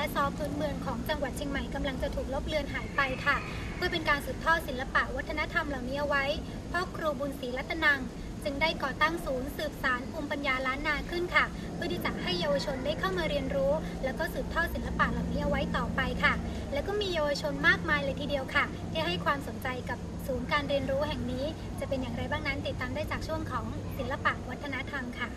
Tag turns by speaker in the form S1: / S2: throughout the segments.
S1: และซอพื้นเมืองของจังหวัดเชียงใหม่กำลังจะถูกลบเลือนหายไปค่ะ เพื่อเป็นการสืบทอดศิลปะวัฒนธรรมเหล่านี้เอาไว้ พ่อครูบุญศรีรัตนัง จึงได้ก่อตั้งศูนย์สืบสารภูมิปัญญาล้านนาขึ้นค่ะ เพื่อที่จะให้เยาวชนได้เข้ามาเรียนรู้ แล้วก็สืบทอดศิลปะเหล่านี้เอาไว้ต่อไปค่ะ แล้วก็มีเยาวชนมากมายเลยทีเดียวค่ะ ที่ให้ความสนใจกับศูนย์การเรียนรู้แห่งนี้ จะเป็นอย่างไรบ้างนั้นติดตามได้จากช่วงของศิลปะวัฒนธรรมค่ะ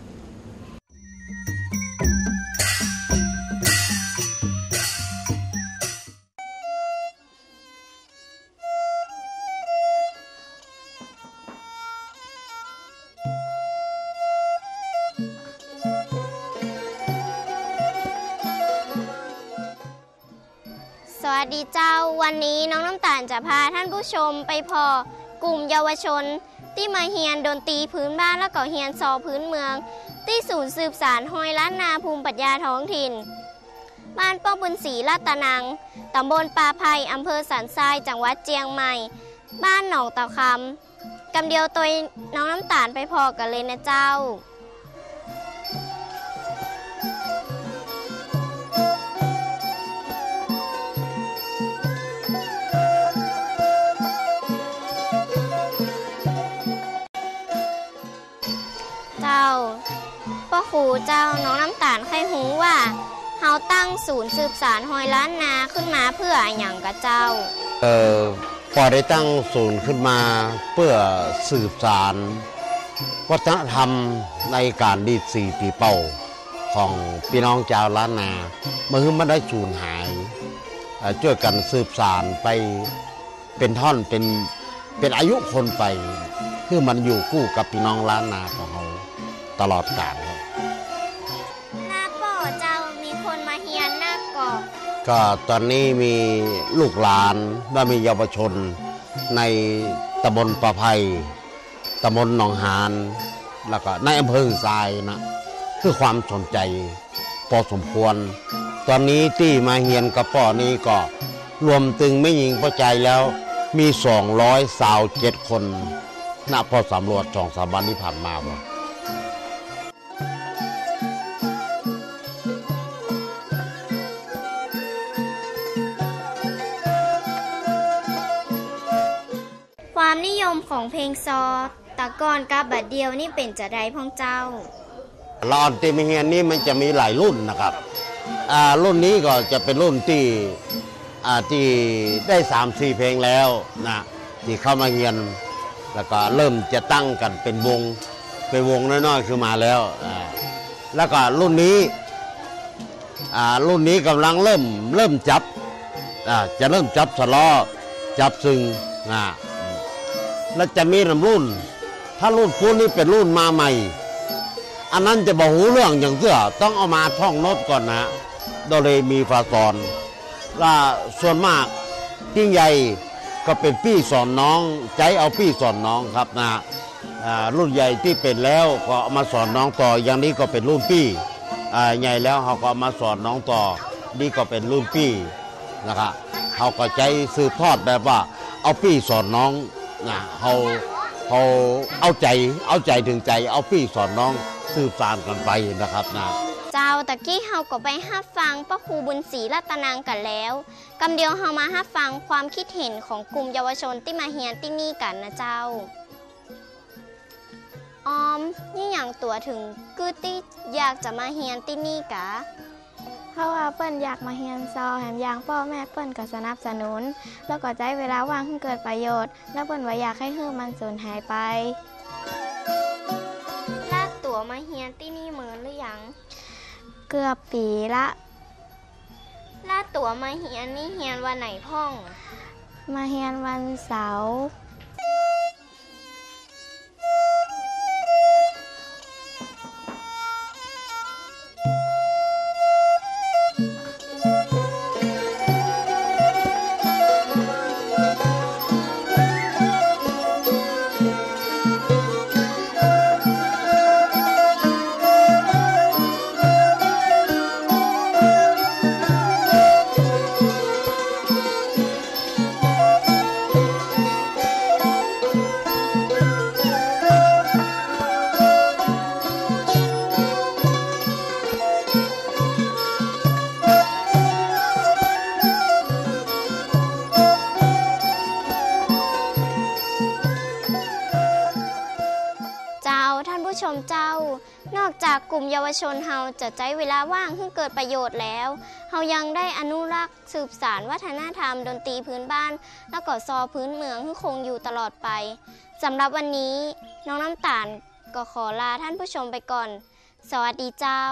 S2: ดีเจ้า วันนี้น้องน้ำตาลจะพาท่านผู้ชมไปพอกลุ่มเยาวชน ที่มาเฮียนดนตรีพื้นบ้านและก็เฮียนซอพื้นเมือง ที่ศูนย์สืบสารหอยล้านนาภูมิปัญญาท้องถิ่น บ้านป้องบุญศรีลาดตะนังตำบลปาไผ่อำเภอสันทรายจังหวัดเจียงใหม่ บ้านหนองเต่าคำกำเดียวตัวน้องน้ำตาลไปพอกันเลยนะเจ้า จ้าพ่อครูเจ้าน้องน้ำตาลใครหูว่าเฮาตั้งศูนย์สืบสารหอยล้านนาขึ้นมาเพื่ออย่างกับเจ้า
S3: เออพอได้ตั้งศูนย์ขึ้นมาเพื่อสืบสาร วัฒนธรรมในการดีดสีตีเป่าของพี่น้องชาวล้านนาเมื่อมันได้สูญหายช่วยกันสืบสารไปเป็นท่อนเป็นเป็นอายุคนไป คือมันอยู่คู่กับพี่น้องล้านนาของเขา ตลอดกาลครับ
S2: หน้าป่อเจ้ามีคนมาเฮียนหน้าก่อ
S3: ก็ตอนนี้มีลูกหลานและมีเยาวชน ในตำบลประไพตำบลหนองหานแล้วก็ในอำเภอทรายนะคือความสนใจพอสมควร ตอนนี้ที่มาเฮียนกับป่อนี้ก็รวมตึงไม่ยิงพอใจแล้วมี 200สาวเจ็ดคนณพอสำรวจสองสามวันที่ผ่านมาบ่
S2: มของเพลงซอ ตะกอนกับบัดเดียวนี่เป็นจะไดพ่องเจ้า
S3: ลอนติมเฮียนนี่มันจะมีหลายรุ่นนะครับอ่ารุ่นนี้ก็จะเป็นรุ่นที่อ่าที่ได้สามสี่เพลงแล้วนะที่เข้ามาเฮียน แล้วก็เริ่มจะตั้งกันเป็นวงเป็นวงน้อยๆคือมาแล้วอ่าแล้วก็รุ่นนี้อ่ารุ่นนี้กำลังเริ่มเริ่มจับอ่าจะเริ่มจับสล้อจับซึงนะอืม แล้วจะมีลำรุ่น ถ้ารุ่นพวกนี้เป็นรุ่นมาใหม่ อันนั้นจะบอกหูเรื่องอย่างเสื้อต้องเอามาท่องโน้ตก่อนนะโดเรมีฟาซอนว่าส่วนมากยิ่ใหญ่ก็เป็นพี่สอนน้อง ใจเอาพี่สอนน้องครับนะรุ่นใหญ่ที่เป็นแล้วก็ามาสอนน้องต่อ อย่างนี้ก็เป็นรุ่นพี่ใหญ่แล้วเขาก็ามาสอนน้องต่อ นี่ก็เป็นรุ่นพี่นะครับเขาก็ใจสืบทอดแบบว่า เอาพี่สอนน้อง นะเขาเขาเอาใจเอาใจถึงใจ เอาพี่สอนน้องสืบสานกันไปนะครับนะ
S2: เจ้าตะกี้เฮาก็ไปฮับฟังป้าครูบุญศรีรัตนังกันแล้วกำเดียวเฮามาฮับฟังความคิดเห็นของกลุ่มเยาวชนที่มาเฮียนที่นี่กันนะเจ้าออมนี่อย่างตัวถึงกึดที่อยากจะมาเฮียนที่นี่กะ
S4: เพราะว่าเปิ้นอยากมาเฮียนซอแถมอยางพ่อแม่เปิ้นก็สนับสนุน แล้วก็ใช้เวลาว่างให้เกิดประโยชน์ แล้วเปิ้นว่าอยากให้ฮื้อมันสูญหายไป
S2: ลาดตั๋วมาเฮียนที่นี่เหมือนหรือยัง
S4: เกือบปีละ
S2: ลาดตั๋วมาเฮียนนี่เฮียนวันไหนพ่อง
S4: มาเฮียนวันเสาร์ นอ
S2: กจากกลุ่มเยาวชนเฮาจะใช้เวลาว่างให้เกิดประโยชน์แล้ว เฮายังได้อนุรักษ์สืบสารวัฒนธรรมดนตรีพื้นบ้าน แล้วก็ซอพื้นเมืองให้คงอยู่ตลอดไปสำหรับวันนี้น้องน้ำตาลก็ขอลาท่านผู้ชมไปก่อน สวัสดีเจ้า